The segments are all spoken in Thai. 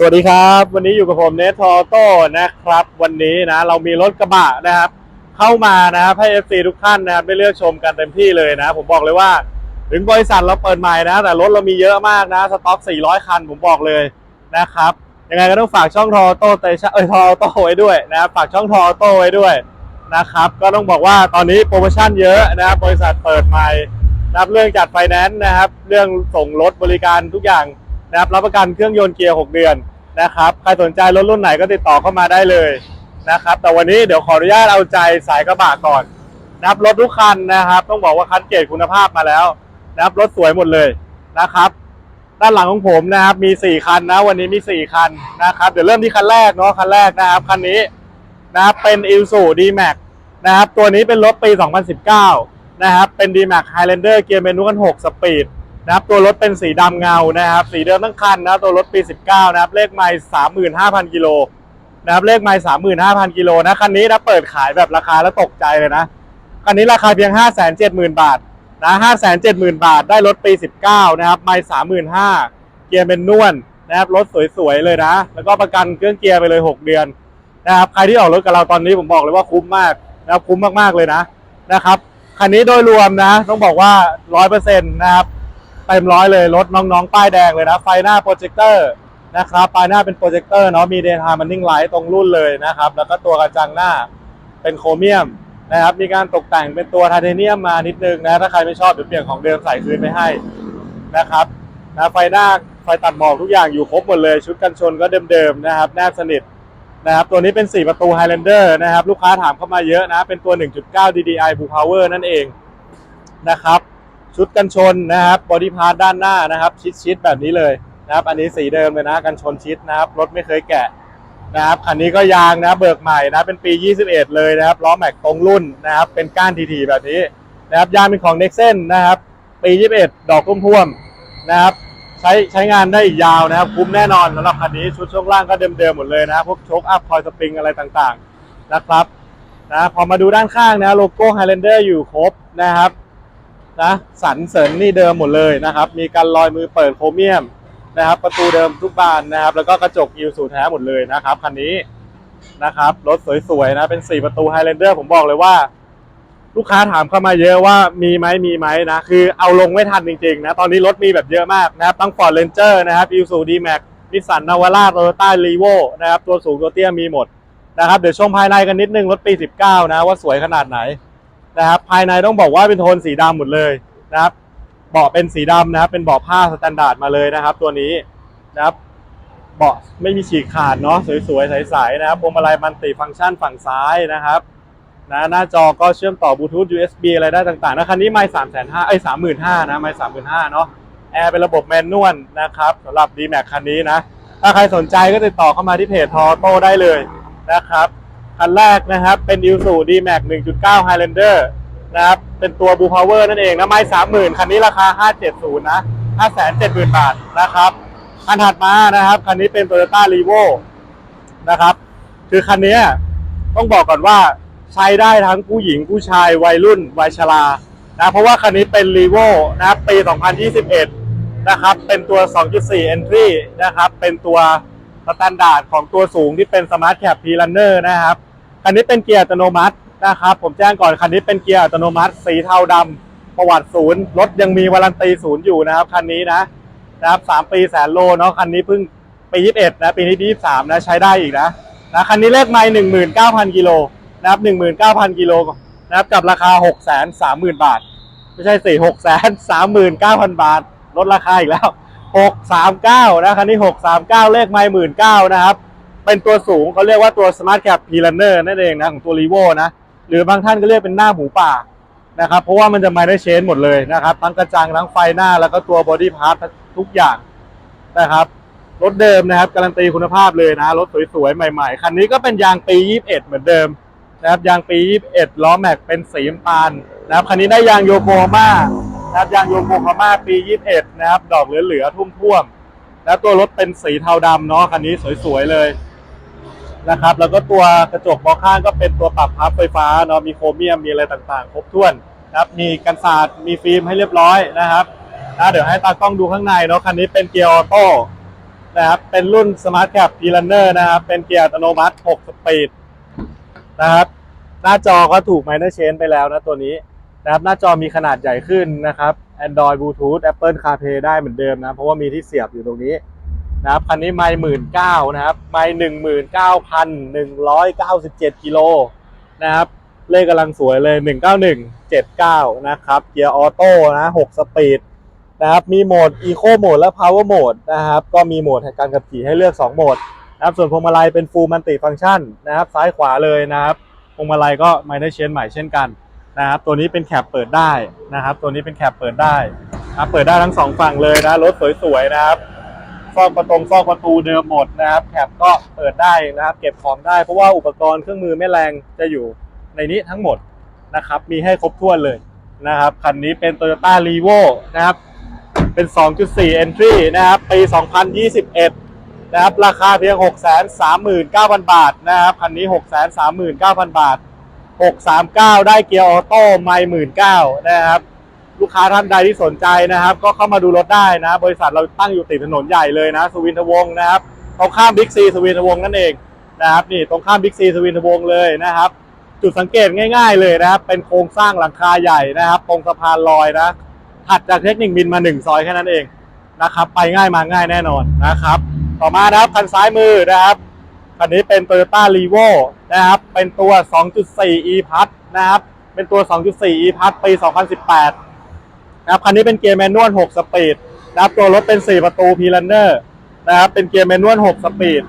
สวัสดีครับ วันนี้อยู่กับผมเนททอโต้นะครับ วันนี้นะเรามีรถกระบะนะครับ เข้ามานะครับให้ FC ทุกท่านนะครับได้เลือกชมกันเต็มที่เลยนะ ผมบอกเลยว่า ถึงบริษัทเราเปิดใหม่นะ แต่รถเรามีเยอะมากนะสต็อก 400 คันผมบอกเลยนะครับยังไงก็ต้องฝากช่องทอโต้เตชันเอ้ยทอโต้ไว้ด้วยนะครับฝากช่องทอโต้ไว้ด้วยนะครับ ก็ต้องบอกว่าตอนนี้โปรโมชั่นเยอะนะครับบริษัทเปิดใหม่รับเรื่องจัดไฟแนนซ์นะครับ เรื่องส่งรถบริการทุกอย่าง นะครับรับประกันเครื่องยนต์เกียร์ 6 เดือนนะครับใครสนใจรถรุ่นไหนก็ติดต่อเข้ามาได้เลยนะครับแต่วันนี้เดี๋ยวขออนุญาตเอาใจสายกระบะก่อนนะครับรถทุกคันนะครับ ต้องบอกว่าคันเกรดคุณภาพมาแล้วนะครับรถสวยหมดเลยนะครับ ด้านหลังของผมนะครับมี 4 คันนะวันนี้มี 4 คันนะครับเดี๋ยวเริ่มที่คันแรกเนาะคันแรกนะครับคันนี้นะครับเป็น i l s u D-Max นะครับตัวนี้เป็นรถปี 2019 นะครับเป็น D-Max Highlander เกียร์เมนูกัน 6 สปีด นะครับตัวรถเป็นสีดำเงานะครับ สีเดิมทั้งคันนะตัวรถปี 19 นะครับ เลขไมล์35,000 กิโลนะครับเลขไมล์35,000 กิโลนะคันนี้นะเปิดขายแบบราคาแล้วตกใจเลยนะคันนี้ราคาเพียง 570,000 บาทนะ570,000 บาทได้รถปี 19 นะครับไม่35,000 เกียร์เป็นนวลนะครับรถสวยๆเลยนะ แล้วก็ประกันเครื่องเกียร์ไปเลย 6 เดือนนะครับใครที่ออกรถกับเราตอนนี้ผมบอกเลยว่าคุ้มมากนะครับคุ้มมากๆเลยนะนะครับคันนี้โดยรวมนะ ต้องบอกว่า 100%นะครับ เต็มร้อยเลยรถน้องๆ ป้ายแดงเลยนะ ไฟหน้าโปรเจคเตอร์นะครับไฟหน้าเป็นโปรเจคเตอร์เนาะมีเดย์ไทม์มันนิ่งไลท์ตรงรุ่นเลยนะครับ แล้วก็ตัวกระจังหน้าเป็นโครเมียมนะครับ มีการตกแต่งเป็นตัวไทเทเนียมมานิดนึงนะ ถ้าใครไม่ชอบเดี๋ยวเปลี่ยนของเดิมใส่คืนไปให้นะครับนะไฟหน้าไฟตัดหมอกทุกอย่างอยู่ครบหมดเลย ชุดกันชนก็เดิมๆนะครับ แนบสนิทนะครับ ตัวนี้เป็น 4 ประตู Highlander นะครับ ลูกค้าถามเข้ามาเยอะนะ เป็นตัว 1.9 DDI Blue Power นั่นเองนะครับ ชุดกันชนนะครับบอดี้พาร์ทด้านหน้านะครับ ชิดๆแบบนี้เลยนะครับ อันนี้สีเดิมเลยนะกันชนชิดนะครับรถไม่เคยแกะนะครับคันนี้ก็ยางนะเบิกใหม่นะเป็นปี 21 เลยนะครับล้อแม็กตรงรุ่นนะครับ เป็นก้านทีๆแบบนี้นะครับยางเป็นของ n e x เ n นนะครับ ปี 21 ดอกทุ่วมๆนะครับใช้ใช้งานได้อีกยาวนะครับคุ้มแน่นอนสำหรับคันนี้ชุดช่วงล่างก็เดิมๆหมดเลยนะพวกโชคอัพคอยสปริงอะไรต่างๆนะครับนะพอมาดูด้านข้างนะโลโก้ Highlander อยู่ครบนะครับ นะสันเสริญนี่เดิมหมดเลยนะครับ มีการลอยมือเปิดโครเมียมนะครับ ประตูเดิมทุกบานนะครับ แล้วก็กระจกอิวสูแท้หมดเลยนะครับคันนี้นะครับรถสวยๆนะเป็น4ประตู Highlander ผมบอกเลยว่า ลูกค้าถามเข้ามาเยอะว่ามีไหมมีไหมนะคือเอาลงไม่ทันจริงๆนะตอนนี้รถมีแบบเยอะมากนะครับทั้ง Ford Ranger นะครับ i s u D-Max Nissan Navara Toyota Revo นะครับตัวสูงตัวเตี้ยมีหมดนะครับเดี๋ยวชมภายในกันนิดนึงรถปี 19 นะว่าสวยขนาดไหน นะครับภายในต้องบอกว่าเป็นโทนสีดำหมดเลยนะครับเบาะเป็นสีดำนะครับ เป็นเบาะผ้าสแตนดาร์ดมาเลยนะครับ ตัวนี้นะครับเบาะไม่มีฉีกขาดเนาะสวยๆใสๆนะครับพวงมาลัยมันติฟังก์ชันฝั่งซ้ายนะครับนะหน้าจอก็เชื่อมต่อบลูทูธ USB อะไรได้ต่างๆนะคันนี้ไม่สามแสนห้าไอ้สามหมื่นห้านะไม่สามหมื่นห้าเนาะแอร์เป็นระบบแมนนวลนะครับสำหรับ d m a x คันนี้นะ ถ้าใครสนใจก็ติดต่อเข้ามาที่เพจทอโต้ได้เลยนะครับ คันแรกนะครับ เป็น i l s u D-Max 1.9 Highlander นะครับ เป็นตัว Blue Power นั่นเองนะ ไม้สามหมื่นคันนี้ราคา570นะ570,000บาทนะครับคันถัดมานะครับ คันนี้เป็น Toyota Revo นะครับ คือคันนี้ต้องบอกก่อนว่าใช้ได้ทั้งผู้หญิงผู้ชายวัยรุ่นวัยชรานะเพราะว่าคันนี้เป็น Revo นะครับปี 2021 นะครับ เป็นตัว 2.4 Entry นะครับ เป็นตัวสแตนดาร์ดของตัวสูงที่เป็น Smart Cap P Runner นะครับ คันนี้เป็นเกียร์อัตโนมัตินะครับ ผมแจ้งก่อนคันนี้เป็นเกียร์อัตโนมัติ สีเทาดำประวัติศูนย์รถยังมีวารันตีศูนย์อยู่นะครับคันนี้นะนะครับสามปีแสนโลเนาะคันนี้เพิ่งปียี่สิบเอ็ดนะปีนี้ปียี่สิบสามนะใช้ได้อีกนะนะคันนี้เลขไมล์หนึ่งหมื่นเก้าพันกิโลนะครับหนึ่งหมื่นเก้าพันกิโลนะครับกับราคาหกแสนสามหมื่นบาท ไม่ใช่สี่หกแสนสามหมื่นเก้าพันบาทลดราคาอีกแล้วหกสามเก้านะคันนี้หกสามเก้าเลขไมล์หมื่นเก้านะครับ เป็นตัวสูงเขาเรียกว่าตัว Smart Cap P Runner นั่นเองนะของตัว r e v o นะหรือบางท่านก็เรียกเป็นหน้าหมูป่านะครับเพราะว่ามันจะไมได้เชนหมดเลยนะครับทั้งกระจังทั้งไฟหน้าแล้วก็ตัวบอดี้พาร์ททุกอย่างนะครับรถเดิมนะครับการันตีคุณภาพเลยนะรถสวยๆใหม่ๆคันนี้ก็เป็นยางปี 21 เหมือนเดิมนะครับยางปี 21 ล้อแม็กเป็นสีน้ำตาลนะครับคันนี้ได้ยางโยโกฮาม่านะครับยางโยโกฮาม่าปี 21 นะครับดอกเหลือๆทุ่มๆแล้วตัวรถเป็นสีเทาดำเนาะคันนี้สวยๆเลย นะครับ แล้วก็ตัวกระจกมองข้างก็เป็นตัวปรับพับไฟฟ้าเนาะมีโครเมียมมีอะไรต่างๆ ครบถ้วนนะครับมีกันศาสตร์มีฟิล์มให้เรียบร้อยนะครับนะเดี๋ยวให้ตากล้องดูข้างในเนาะคันนี้เป็นเกียร์ออโต้นะครับเป็นรุ่น Smart Cap p l a n n e r นอร์นะครับเป็นเกียร์อัตโนมัติ 6 สปีดนะครับหน้าจอก็ถูก Minor Change ไปแล้วนะตัวนี้นะครับหน้าจอมีขนาดใหญ่ขึ้นนะครับ Android Bluetooth Apple CarPlay ได้เหมือนเดิมนะ เพราะว่ามีที่เสียบอยู่ตรงนี้ นะครับคันนี้ไม่หมื่นเก้านะครับไม่หนึ่งหมื่นเก้าพันหนึ่งร้อยเก้าสิบเจ็ดกิโลนะครับเลขกำลังสวยเลย19179นะครับเกียร์ออโต้นะ6สปีดนะครับมีโหมด Eco Mode และ Power Mode นะครับก็มีโหมดให้การขับขี่ให้เลือก 2 โหมดนะครับส่วนพวงมาลัยเป็น Full Multi Function นะครับซ้ายขวาเลยนะครับพวงมาลัยก็ไม่ได้เชนใหม่เช่นกันนะครับตัวนี้เป็นแคปเปิดได้นะครับ ตัวนี้เป็นแคปเปิดได้นะเปิดได้ทั้งสองฝั่งเลยนะรถสวยๆนะครับ ซอกประตงซอกประตูเดิมหมดนะครับแคปก็เปิดได้นะครับ เก็บของได้เพราะว่าอุปกรณ์เครื่องมือแม่แรงจะอยู่ในนี้ทั้งหมดนะครับ มีให้ครบถ้วนเลยนะครับคันนี้เป็น Toyota r e v o นะครับ เป็น 2.4 Entry นะครับปี 2021 นะครับ ราคาเพียง 639,000 บาทนะครับคันนี้ 639,000 บาท 639 ได้เกียร์ออโต้ไม่หมื่นเก้านะครับ ลูกค้าท่านใดที่สนใจนะครับ ก็เข้ามาดูรถได้นะบริษัทเราตั้งอยู่ติดถนนใหญ่เลยนะสุวินทวงศ์นะครับตรงข้ามบิ๊กซีสุวินทวงศ์นั่นเองนะครับนี่ตรงข้ามบิ๊กซีสุวินทวงศ์เลยนะครับ จุดสังเกตง่าย ๆ เลยนะครับ เป็นโครงสร้างหลังคาใหญ่นะครับตรงสะพานลอยนะถัดจากเทคนิคบินมาหนึ่งซอยแค่นั้นเองนะครับ ไปง่ายมาง่ายแน่นอนนะครับ ต่อมานะครับคันซ้ายมือนะครับคันนี้เป็น Toyota r e v o นะครับ เป็นตัว 2.4 e p a s นะครับ เป็นตัว 2.4 e p a s ปี 2018 นะครับคันนี้เป็นเกียร์แมนนวล 6 สปีดนะครับตัวรถเป็น 4 ประตู p ี l a n n e r นะครับเป็นเกียร์แมนนวล 6 สปีด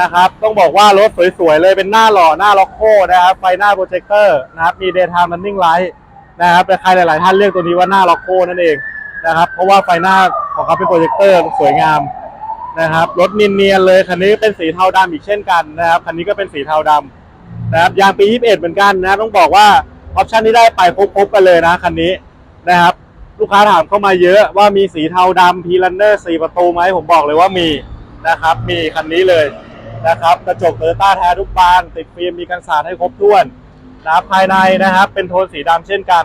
นะครับต้องบอกว่ารถสวยๆเลยเป็นหน้าหล่อหน้าล็อกโก้นะครับไฟหน้าโปรเจคเตอร์นะครับมี daytime running light นะครับแต่ใครหลายๆท่านเรียกตัวนี้ว่าหน้าล็อกโก้นั่นเองนะครับเพราะว่าไฟหน้าของเขาเป็นโปรเจคเตอร์สวยงามนะครับรถเนียนๆเลยคันนี้เป็นสีเทาดำอีกเช่นกันนะครับคันนี้ก็เป็นสีเทาดำนะครับยางปี 21 เหมือนกันนะต้องบอกว่าออปชันที่ได้ไปครบๆกันเลยนะคันนี้นะครับ ลูกค้าถามเข้ามาเยอะว่ามีสีเทาดำพีลันเนอร์สีประตูไหมผมบอกเลยว่ามีนะครับ มีคันนี้เลยนะครับกระจกเตอร์ต้าแท้ทุกบาน ติดฟิล์มมีกันสาดให้ครบถ้วนนะครับภายในนะครับ เป็นโทนสีดำเช่นกัน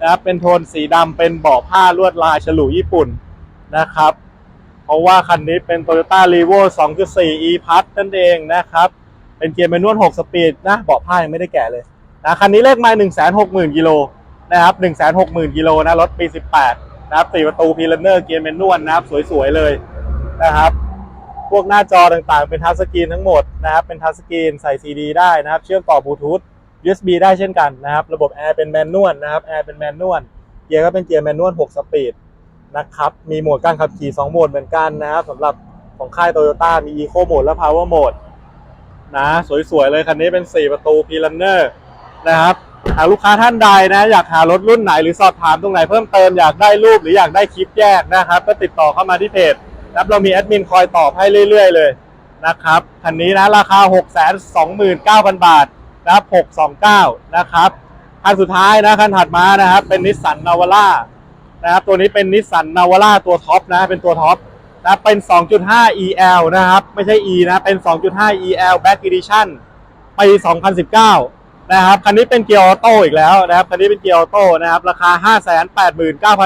นะครับเป็นโทนสีดำเป็นเบาะผ้าลวดลายฉลุญี่ปุ่นนะครับ เพราะว่าคันนี้เป็น Toyota r e v o 2.4 e p a s นั่นเองนะครับ เป็นเกียร์แมนนวล 6 สปีดนะเบาะผ้ายังไม่ได้แกะเลยนะคันนี้เลขไมา160,000กิโล นะครับ160,000กิโลนะรถปี 18 นะครับ4ประตูพีเลนเนอร์เกียร์แมนนวลนะครับ สวยๆเลยนะครับ พวกหน้าจอต่างๆ เป็นทัชสกรีนทั้งหมดนะครับ เป็นทัชสกรีนใส่ CD ได้นะครับ เชื่อมต่อบลูทูธ USB ได้เช่นกันนะครับ ระบบแอร์เป็นแมนนวลนะครับแอร์เป็นแมนนวลเกียร์ก็เป็นเกียร์แมนนวล6สปีดนะครับ มีโหมดการขับขี่ 2 โหมดเหมือนกันนะครับสำหรับของค่ายโตโยต้ามี Eco Mode และ Power Mode นะ สวยๆเลยคันนี้เป็น 4 ประตู p ี l a n n e r นะครับ หากลูกค้าท่านใดนะ อยากหารถรุ่นไหนหรือสอบถามตรงไหนเพิ่มเติมอยากได้รูปหรืออยากได้คลิปแยกนะครับ ก็ติดต่อเข้ามาที่เพจนะครับเรามีแอดมินคอยตอบให้เรื่อย ๆ เลยนะครับคันนี้นะราคา 629,000 บาทนะครับ629 นะครับคันสุดท้ายนะคันถัดมานะครับ เป็นนิสสันนาวาร่านะครับตัวนี้เป็นนิสสันนาวาร่าตัวท็อปนะเป็นตัวท็อปนะเป็น 2.5 EL นะครับ ไม่ใช่ E นะ เป็น 2.5 EL Back Edition ปี 2019 นะครับคันนี้เป็นเกียร์ออโต้อีกแล้วนะครับคันนี้เป็นเกียร์ออโต้นะครับราคา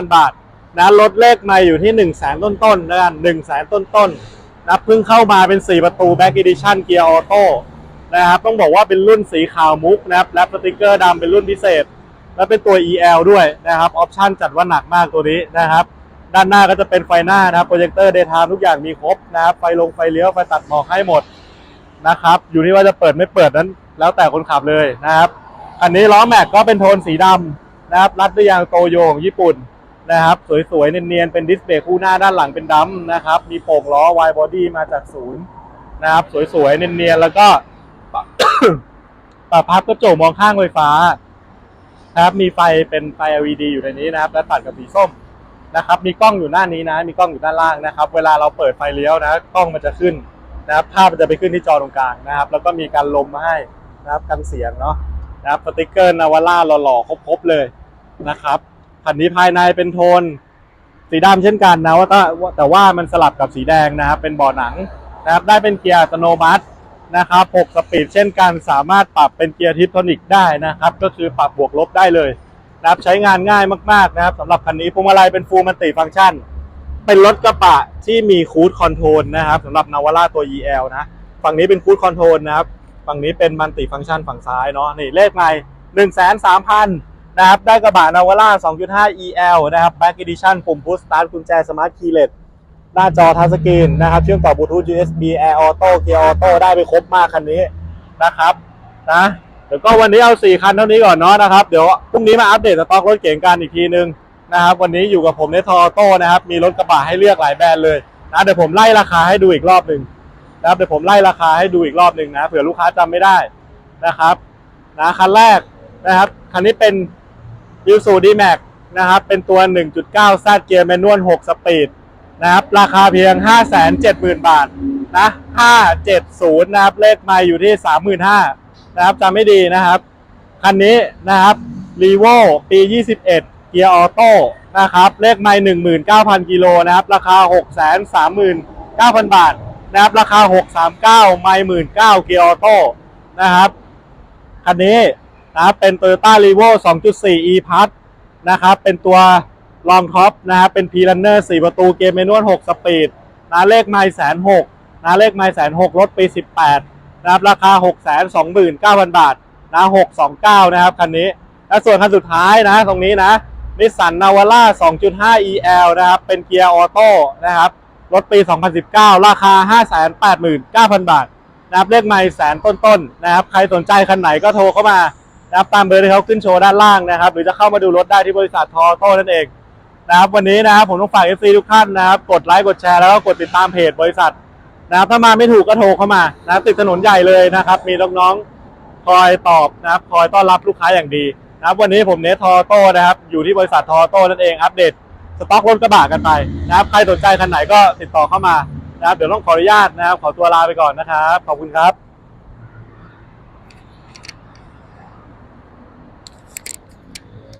589,000 บาทนะลดเลขมาอยู่ที่ 1 0 0 0 0 0ต้นๆนะกัน1 0 0 0 0 0ต้นๆนะเพิ่งเข้ามาเป็น 4 ประตู Back Edition เกียร์ออโต้นะครับต้องบอกว่าเป็นรุ่นสีขาวมุกนะครับและสติกเกอร์ดำเป็นรุ่นพิเศษ แล้วเป็นตัว EL ด้วยนะครับออปชั่นจัดว่าหนักมากตัวนี้นะครับด้านหน้าก็จะเป็นไฟหน้านะครับโปรเจคเตอร์เดย์ไทม์ทุกอย่างมีครบนะครับไฟลงไฟเลี้ยวไฟตัดหมอกให้หมดนะครับอยู่ที่ว่าจะเปิดไม่เปิดนั้น แล้วแต่คนขับเลยนะครับ อันนี้ล้อแม็กก็เป็นโทนสีดำนะครับ รัดด้วยยางโตโยของญี่ปุ่นนะครับ สวยๆ เนียนๆ เป็นดิสเบรกคู่หน้าด้านหลังเป็นดัมนะครับ มีโป่งล้อไวบอดี้มาจากศูนย์นะครับ สวยๆ เนียนๆ แล้วก็ปรับพับกระจกมองข้างไฟฟ้านะครับมีไฟเป็นไฟ LED อยู่ในนี้นะครับ และตัดกับสีส้มนะครับ มีกล้องอยู่หน้านี้นะ มีกล้องอยู่ด้านล่างนะครับ เวลาเราเปิดไฟเลี้ยวนะ กล้องมันจะขึ้นนะครับ ภาพมันจะไปขึ้นที่จอตรงกลางนะครับ แล้วก็มีการลมมาให้ นะครับกันเสียงเนาะนะครับสติกเกอร์นาวาร่าหล่อๆครบๆเลยนะครับคันนี้ภายในเป็นโทนสีดำเช่นกันนะว่าแต่แต่ว่ามันสลับกับสีแดงนะครับ เป็นเบาะหนังนะครับได้เป็นเกียร์อัตโนมัตินะครับ6สปีดเช่นกันสามารถปรับเป็นเกียร์ทิปโทนิกได้นะครับ ก็คือปรับบวกลบได้เลยนะครับใช้งานง่ายมากๆนะครับสำหรับคันนี้พวงมาลัยเป็นฟูลมันติฟังก์ชัน เป็นรถกระบะที่มีคู d คอนโทรลนะครับสำหรับนาวาร่าตัว EL นะ ฝั่งนี้เป็นคู d คอนโทรลนะครับ ฝั่งนี้เป็นมัลติฟังก์ชันฝั่งซ้ายเนาะนี่เลขใหม่หนึ่งแสนสามพันนะครับได้กระบะนาวาร่า2.5 EL นะครับ Back Edition ปุ่มพุชสตาร์ทกุญแจสมาร์ทคีย์เลสหน้าจอทัชสกรีนนะครับเชื่อมต่อบลูทูธ USB Air Auto Gear Auto ได้ไปครบมากคันนี้นะครับนะเดี๋ยวก็วันนี้เอา 4 คันเท่านี้ก่อนเนาะนะครับ เดี๋ยวพรุ่งนี้มาอัปเดตสต็อกรถเก๋งกันอีกทีนึงนะครับวันนี้อยู่กับผมในทอโต้นะครับมีรถกระบะให้เลือกหลายแบรนด์เลยนะเดี๋ยวผมไล่ราคาให้ดูอีกรอบหนึ่ง นะครับเดี๋ยวผมไล่ราคาให้ดูอีกรอบหนึ่งนะเผื่อลูกค้าจำไม่ได้นะครับนะคันแรกนะครับคันนี้เป็น i s u d m a x นะครับเป็นตัว 1.9 Z เกียร์แมนนวล 6 สปีดนะครับราคาเพียง 570,000 บาทนะ570 นะครับเลขไมาอยู่ที่ 35,000นะครับจำไม่ดีนะครับ คันนี้นะครับ r e v o ปี 21 เกียร์ออโต้นะครับเลขไม่19,000 กิโลนะครับราคา 639,000 บาท นะครับราคา 639 ไม่19,000เกียร์ออโต้นะครับคันนี้นะครับเป็น Toyota r e v o 2.4 e Plus นะครับเป็นตัวลองท็อปนะครับเป็น p r u n n e r 4 ประตูเกมเมนวล6สปีดนะเลขไม่แสนหกนะเลขไม่แสนหกรถปี 18นะครับราคา 629,000 บาทนะ629 นะครับคันนี้ และส่วนคันสุดท้ายนะตรงนี้นะนิสสันนาวาร่า2.5 EL นะครับเป็นเกียร์ออโต้นะครับ รถปี 2019 ราคา 589,000 บาทนะครับเลขไม่แสนต้นๆนะครับ ใครสนใจคันไหนก็โทรเข้ามานะครับตามเบอร์ที่เขาขึ้นโชว์ด้านล่างนะครับ หรือจะเข้ามาดูรถได้ที่บริษัททอโต้นั่นเองนะครับวันนี้นะครับผมต้องฝาก FC ทุกท่านนะครับ กดไลค์กดแชร์แล้วก็กดติดตามเพจบริษัทนะครับถ้ามาไม่ถูกก็โทรเข้ามานะครับติดถนนใหญ่เลยนะครับ มีน้องๆคอยตอบนะครับ คอยต้อนรับลูกค้าอย่างดีนะครับ วันนี้ผมเนททอโต้นะครับ อยู่ที่บริษัททอโต้นั่นเองอัปเดต สต็อกรถกระบะกันไปนะครับใครสนใจคันไหนก็ติดต่อเข้ามานะครับเดี๋ยวต้องขออนุญาตนะครับขอตัวลาไปก่อนนะครับ ขอบคุณครับ